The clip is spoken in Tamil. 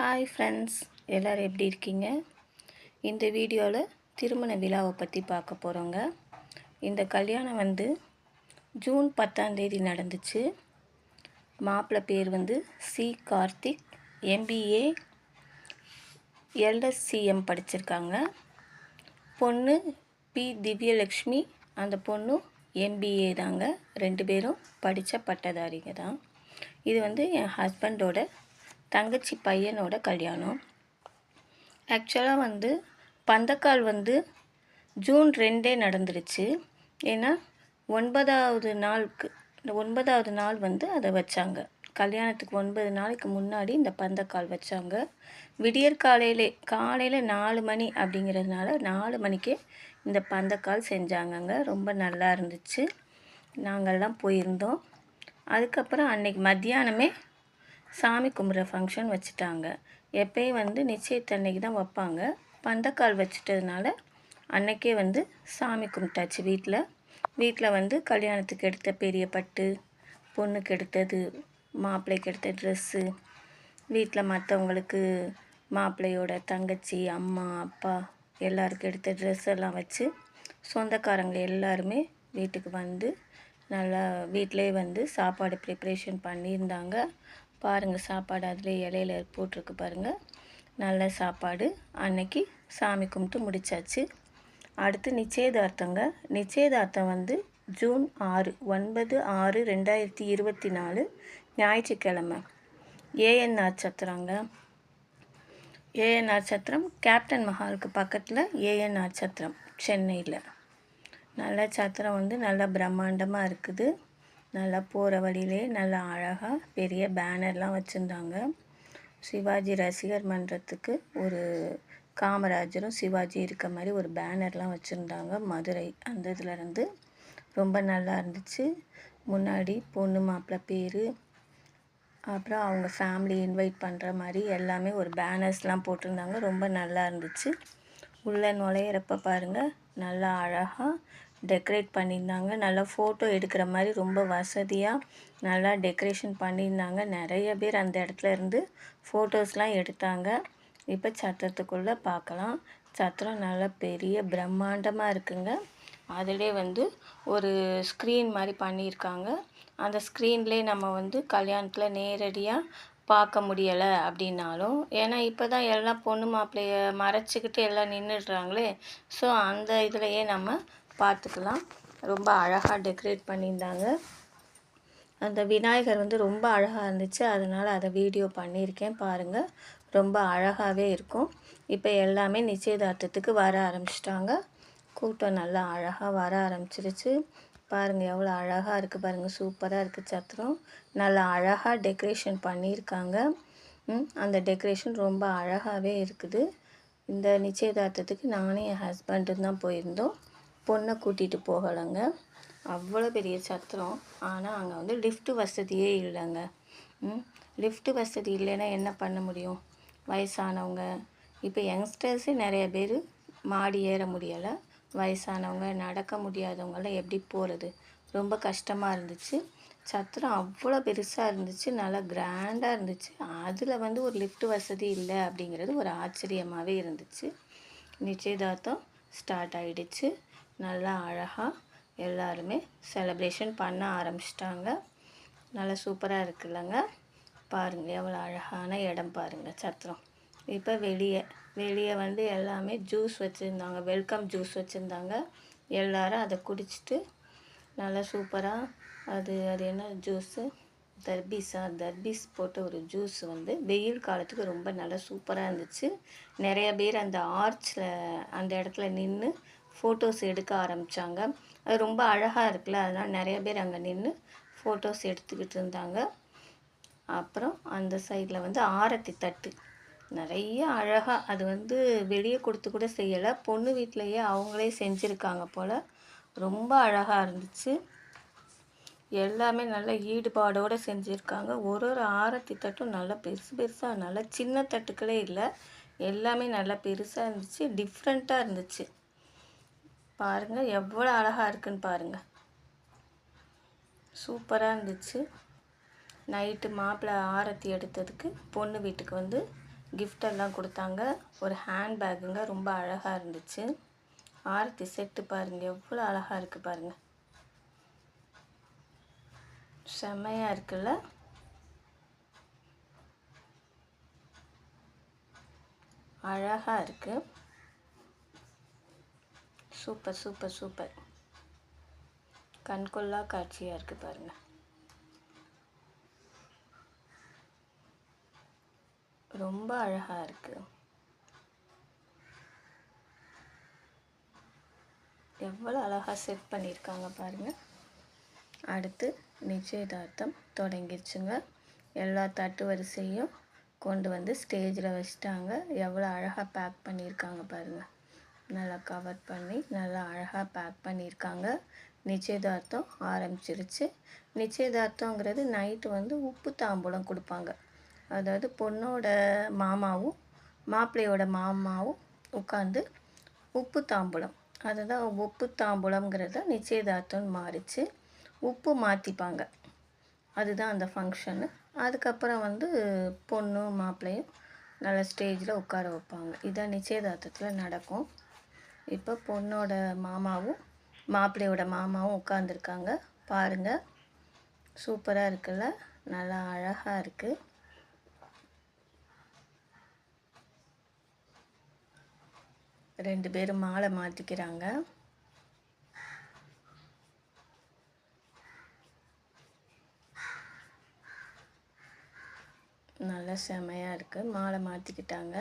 ஹாய் ஃப்ரெண்ட்ஸ் எல்லோரும் எப்படி இருக்கீங்க? இந்த வீடியோவில் திருமண விழாவை பற்றி பார்க்க போகிறோங்க இந்த கல்யாணம் வந்து ஜூன் பத்தாந்தேதி நடந்துச்சு. மாப்பிள்ளை பேர் வந்து சி. கார்த்திக். எம்பிஏ எல்எஸ்சிஎம் படிச்சிருக்காங்க. பொண்ணு பி. திவ்யலக்ஷ்மி. அந்த பொண்ணும் எம்பிஏ தாங்க. ரெண்டு பேரும் படித்த பட்டதாரிங்க தான். இது வந்து என் ஹஸ்பண்டோட தங்கச்சி பையனோட கல்யாணம். ஆக்சுவலாக வந்து பந்தக்கால் வந்து ஜூன் ரெண்டே நடந்துருச்சு. ஏன்னா ஒன்பதாவது நாளுக்கு இந்த ஒன்பதாவது நாள் வந்து அதை வச்சாங்க. கல்யாணத்துக்கு ஒன்பது நாளைக்கு முன்னாடி இந்த பந்தக்கால் வச்சாங்க. விடியற் காலையிலே காலையில் நாலு மணி அப்படிங்கிறதுனால நாலு மணிக்கே இந்த பந்தக்கால் செஞ்சாங்கங்க. ரொம்ப நல்லா இருந்துச்சு. நாங்கள்லாம் போயிருந்தோம். அதுக்கப்புறம் அன்னைக்கு மத்தியானமே சாமி கும்பிட்ற ஃபங்க்ஷன் வச்சுட்டாங்க. எப்பயும் வந்து நிச்சயத்தன்னைக்கு தான் வைப்பாங்க. பந்தக்கால் வச்சுட்டதுனால அன்னைக்கே வந்து சாமி கும்பிட்டாச்சு வீட்டில் வீட்டில் வந்து கல்யாணத்துக்கு எடுத்த பெரிய பட்டு பொண்ணுக்கு எடுத்தது மாப்பிள்ளைக்கு எடுத்த ட்ரெஸ்ஸு வீட்டில் மற்றவங்களுக்கு மாப்பிள்ளையோட தங்கச்சி அம்மா அப்பா எல்லாருக்கும் எடுத்த ட்ரெஸ் எல்லாம் வச்சு சொந்தக்காரங்க எல்லாருமே வீட்டுக்கு வந்து நல்லா வீட்டிலே வந்து சாப்பாடு ப்ரிப்ரேஷன் பண்ணியிருந்தாங்க. பாருங்கள் சாப்பாடு அதில் இலையில போட்டிருக்கு பாருங்கள் நல்ல சாப்பாடு. அன்னைக்கு சாமி கும்பிட்டு முடித்தாச்சு அடுத்து நிச்சயதார்த்தங்க. நிச்சயதார்த்தம் வந்து ஜூன் ஆறு ஒன்பது ஆறு ரெண்டாயிரத்தி இருபத்தி நாலு ஞாயிற்றுக்கிழமை. ஏஎன் நட்சத்திரங்க. ஏஎன் நட்சத்திரம் கேப்டன் மஹாலுக்கு பக்கத்தில் ஏஎன் நட்சத்திரம் சென்னையில். நல்ல சத்திரம் வந்து நல்லா பிரம்மாண்டமாக இருக்குது. நல்லா போகிற வழியிலே நல்லா அழகாக பெரிய பேனர்லாம் வச்சுருந்தாங்க. சிவாஜி ரசிகர் மன்றத்துக்கு ஒரு காமராஜரும் சிவாஜி இருக்க மாதிரி ஒரு பேனர்லாம் வச்சுருந்தாங்க மதுரை. அந்த இதுலேருந்து ரொம்ப நல்லா இருந்துச்சு. முன்னாடி பொண்ணு மாப்பிள்ளை பேர் அப்புறம் அவங்க ஃபேமிலி இன்வைட் பண்ணுற மாதிரி எல்லாமே ஒரு பேனர்ஸ்லாம் போட்டிருந்தாங்க. ரொம்ப நல்லா இருந்துச்சு. உள்ளே நுழையிறப்ப பாருங்கள் நல்லா அழகாக டெக்கரேட் பண்ணியிருந்தாங்க. நல்லா ஃபோட்டோ எடுக்கிற மாதிரி ரொம்ப வசதியாக நல்லா டெக்கரேஷன் பண்ணியிருந்தாங்க. நிறைய பேர் அந்த இடத்துல இருந்து ஃபோட்டோஸ்லாம் எடுத்தாங்க. இப்போ சத்திரத்துக்குள்ளே பார்க்கலாம். சத்திரம் நல்லா பெரிய பிரம்மாண்டமாக இருக்குங்க. அதிலே வந்து ஒரு ஸ்க்ரீன் மாதிரி பண்ணியிருக்காங்க. அந்த ஸ்க்ரீன்லேயே நம்ம வந்து கல்யாணத்தில் நேரடியாக பார்க்க முடியலை அப்படின்னாலும் ஏன்னா இப்போ தான் எல்லாம் பொண்ணு மாப்பிள்ளைய மறைச்சிக்கிட்டு எல்லாம் நின்றுடுறாங்களே ஸோ அந்த இதுலையே நம்ம பார்த்துக்கலாம் ரொம்ப அழகாக டெக்கரேட் பண்ணியிருந்தாங்க. அந்த விநாயகர் வந்து ரொம்ப அழகாக இருந்துச்சு. அதனால் அதை வீடியோ பண்ணியிருக்கேன் பாருங்கள் ரொம்ப அழகாகவே இருக்கும். இப்போ எல்லாமே நிச்சயதார்த்தத்துக்கு வர ஆரம்பிச்சிட்டாங்க. கூட்டம் நல்லா அழகாக வர ஆரம்பிச்சிருச்சு. பாருங்கள் எவ்வளோ அழகாக இருக்குது பாருங்கள் சூப்பராக இருக்குது சத்திரம். நல்லா அழகாக டெக்கரேஷன் பண்ணியிருக்காங்க. அந்த டெக்கரேஷன் ரொம்ப அழகாகவே இருக்குது. இந்த நிச்சயதார்த்தத்துக்கு நானும் என் ஹஸ்பண்டும் தான் போயிருந்தோம். பொண்ணை கூட்டிகிட்டு போகலைங்க. அவ்வளோ பெரிய சத்திரம். ஆனால் அங்கே வந்து லிஃப்ட்டு வசதியே இல்லைங்க. லிஃப்ட் லிஃப்ட்டு வசதி இல்லைன்னா என்ன பண்ண முடியும்? வயசானவங்க. இப்போ யங்ஸ்டர்ஸே நிறைய பேர் மாடி ஏற முடியலை. வயசானவங்க நடக்க முடியாதவங்களாம் எப்படி போகிறது ரொம்ப கஷ்டமாக இருந்துச்சு. சத்திரம் அவ்வளோ பெருசாக இருந்துச்சு. நல்லா கிராண்டாக இருந்துச்சு. அதில் வந்து ஒரு லிஃப்ட் வசதி இல்லை அப்படிங்கிறது ஒரு ஆச்சரியமாகவே இருந்துச்சு. நிச்சயதார்த்தம் ஸ்டார்ட் ஆகிடுச்சு நல்லா அழகாக எல்லாருமே செலப்ரேஷன் பண்ண ஆரம்பிச்சிட்டாங்க. நல்லா சூப்பராக இருக்குல்லங்க. பாருங்கள் எவ்வளோ அழகான இடம் பாருங்கள் சத்திரம். இப்போ வெளியே வெளியே வந்து எல்லாமே ஜூஸ் வச்சுருந்தாங்க வெல்கம் ஜூஸ் வச்சுருந்தாங்க. எல்லோரும் அதை குடிச்சிட்டு நல்லா சூப்பராக அது அது என்ன ஜூஸு தர்பீஸா தர்பீஸ் போட்ட ஒரு ஜூஸ் வந்து வெயில் காலத்துக்கு ரொம்ப நல்லா சூப்பராக இருந்துச்சு. நிறைய பேர் அந்த ஆர்ச்சில் அந்த இடத்துல நின்று ஃபோட்டோஸ் எடுக்க ஆரம்பித்தாங்க அது ரொம்ப அழகாக இருக்குல்ல அதனால் நிறைய பேர் அங்கே நின்று ஃபோட்டோஸ் எடுத்துக்கிட்டு இருந்தாங்க. அப்புறம் அந்த சைடில் வந்து ஆரத்தி தட்டு. நிறைய அழகாக அது வந்து வெளியே கொடுத்து கூட செய்யலை. பொண்ணு வீட்டிலையே அவங்களே செஞ்சுருக்காங்க போல். ரொம்ப அழகாக இருந்துச்சு. எல்லாமே நல்ல ஈடுபாடோடு செஞ்சுருக்காங்க. ஒரு ஒரு ஆரத்தி தட்டும் நல்லா பெருசு பெருசாக நல்லா சின்ன தட்டுக்களே இல்லை. எல்லாமே நல்லா பெருசாக இருந்துச்சு டிஃப்ரெண்ட்டாக இருந்துச்சு. பாருங்கள் எவ்வளோ அழகாக இருக்குன்னு பாருங்கள் சூப்பராக இருந்துச்சு. நைட்டு மாப்பிள்ளை ஆரத்தி எடுத்ததுக்கு பொண்ணு வீட்டுக்கு வந்து கிஃப்டெல்லாம் கொடுத்தாங்க. ஒரு ஹேண்ட் பேக்குங்க ரொம்ப அழகாக இருந்துச்சு. ஆரத்தி செட்டு பாருங்கள் எவ்வளோ அழகாக இருக்குது பாருங்கள் செம்மையாக இருக்குல்ல? அழகாக இருக்குது சூப்பர் சூப்பர் சூப்பர் கண்கொள்ளா காட்சியாக இருக்குது பாருங்க. ரொம்ப அழகாக இருக்குது எவ்வளோ அழகாக செட் பண்ணியிருக்காங்க பாருங்கள் அடுத்து நிச்சயதார்த்தம் தொடங்கிடுச்சுங்க எல்லா தட்டு வரிசையும் கொண்டு வந்து ஸ்டேஜில் வச்சுட்டாங்க. எவ்வளோ அழகாக பேக் பண்ணியிருக்காங்க பாருங்கள் நல்லா கவர் பண்ணி நல்லா அழகாக பேக் பண்ணியிருக்காங்க. நிச்சயதார்த்தம் ஆரம்பிச்சிருச்சு. நிச்சயதார்த்தங்கிறது நைட்டு வந்து உப்பு தாம்பூலம் கொடுப்பாங்க. அதாவது பொண்ணோட மாமாவும் மாப்பிள்ளையோட மாமாவும் உட்காந்து உப்பு தாம்பூலம். அதுதான் உப்பு தாம்பூலம்ங்கிறத நிச்சயதார்த்தம்னு மாறிச்சு. உப்பு மாற்றிப்பாங்க அதுதான் அந்த ஃபங்க்ஷனு அதுக்கப்புறம் வந்து பொண்ணும் மாப்பிள்ளையும் நல்ல ஸ்டேஜில் உட்கார வைப்பாங்க. இதான் நிச்சயதார்த்தத்தில் நடக்கும். இப்போ பொண்ணோட மாமாவும் மாப்பிள்ளையோட மாமாவும் உட்காந்துருக்காங்க பாருங்கள் சூப்பராக இருக்குல்ல? நல்லா அழகாக இருக்குது ரெண்டு பேரும் மாலை மாற்றிக்கிறாங்க நல்லா செமையாக இருக்குது மாலை மாற்றிக்கிட்டாங்க